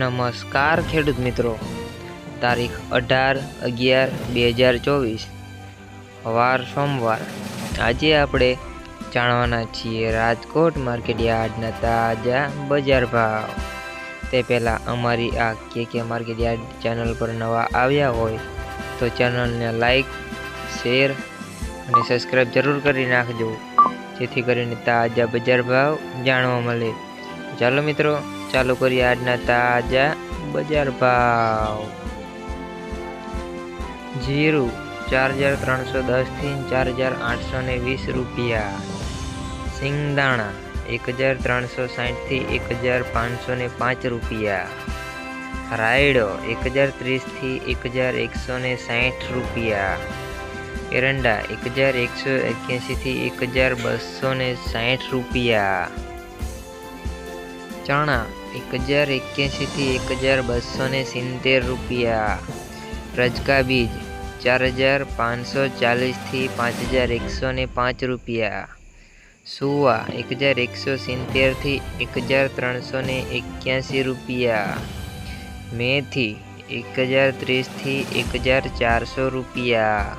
નમસ્કાર ખેડૂત મિત્રો. તારીખ અઢાર અગિયાર બે હજાર ચોવીસ, વાર સોમવાર. આજે આપણે જાણવાના છીએ રાજકોટ માર્કેટ યાર્ડના તાજા બજાર ભાવ. તે પહેલાં અમારી આ કે કે માર્કેટ યાર્ડ ચેનલ પર નવા આવ્યા હોય તો ચેનલને લાઈક શેર અને સબસ્ક્રાઈબ જરૂર કરી નાખજો. જેથી કરીને તાજા બજાર ભાવ જાણવા મળે. ચાલો મિત્રો ચાલુ કરીએ આજના તાજા બજાર ભાવ. જીરું ચાર હજાર ત્રણસો દસથી ચાર હજાર આઠસો ને વીસ રૂપિયા. સિંગદાણા એક હજાર ત્રણસો સાઠથી એક હજાર પાંચસો ને પાંચ રૂપિયા. રાયડો એક હજાર ત્રીસથી એક હજાર એકસો ને સાઠ રૂપિયા. એરંડા એક હજાર એકસો એક્યાસીથી એક હજાર બસો ને સાઠ રૂપિયા. ચણા એક હજાર એક્યાસીથી એક હજાર બસો ને સિત્તેર રૂપિયા. રજકા બીજ ચાર હજાર પાંચસો ચાલીસથી પાંચ હજાર એકસો ને પાંચ રૂપિયા. સુવા એક હજાર એકસો સિત્તેરથી એક હજાર ત્રણસો ને એક્યાસી રૂપિયા. મેથી એક હજાર ત્રીસથી એક હજાર ચારસો રૂપિયા.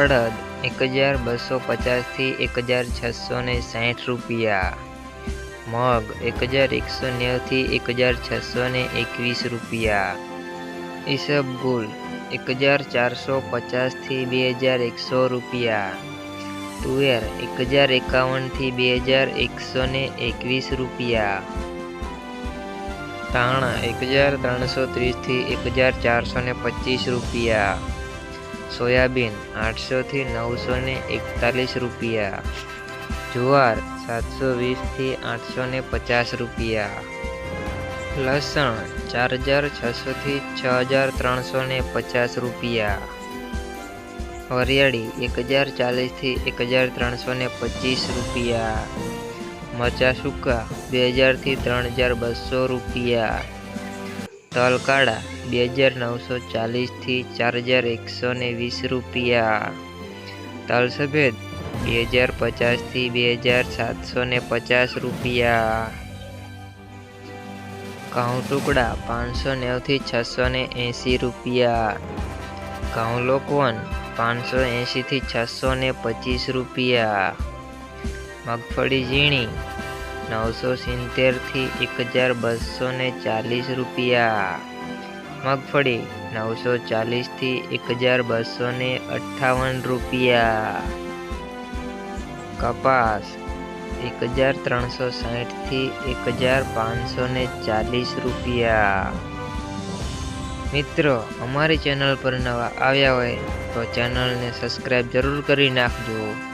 અડદ એક હજાર બસો પચાસથી એક હજાર છસો ને સાઠ રૂપિયા. મગ એક હજાર એકસો નેવથી એક હજાર છસો ને એકવીસ રૂપિયા ઈસબગુલ એક હજાર ચારસો પચાસથી બે હજાર એકસો રૂપિયા તુવેર એક હજાર એકાવનથી બે હજાર એકસો ને એકવીસ રૂપિયા ધાણા એક હજાર ત્રણસો ત્રીસથી એક હજાર ચારસો ને પચીસ રૂપિયા સોયાબીન આઠસોથી નવસો ને એકતાલીસ રૂપિયા જુવાર સાતસો વીસથી આઠસો ને પચાસ રૂપિયા. લસણ ચાર હજાર છસોથી છ હજાર ત્રણસો ને પચાસ રૂપિયા. વરિયાળી એક હજાર ચાલીસથી એક હજાર ત્રણસો ને પચીસ રૂપિયા. મરચા સૂકા બે હજારથી ત્રણ હજાર બસો રૂપિયા. તલકાળા બે હજાર નવસો ચાલીસથી ચાર હજાર એકસો ને વીસ રૂપિયા. તલ સફેદ બે હજાર પચાસથી બે હજાર સાતસો ને પચાસ રૂપિયા. ઘઉં ટુકડા પાંચસો નેવથી છસો ને એંસી રૂપિયા. ઘઉં લોકવન પાંચસો એંશીથી છસો ને પચીસ રૂપિયા. મગફળી ઝીણી નવસો સિત્તેરથી એક હજાર બસો ને ચાલીસ રૂપિયા. મગફળી નવસો ચાલીસથી એક હજાર બસો ને અઠ્ઠાવન રૂપિયા. કપાસ એક હજાર ત્રણસો સાઠથી એક હજાર પાંચસો ને ચાલીસ રૂપિયા. મિત્રો, અમારી ચેનલ પર નવા આવ્યા હોય તો ચેનલને સબસ્ક્રાઈબ જરૂર કરી નાખજો.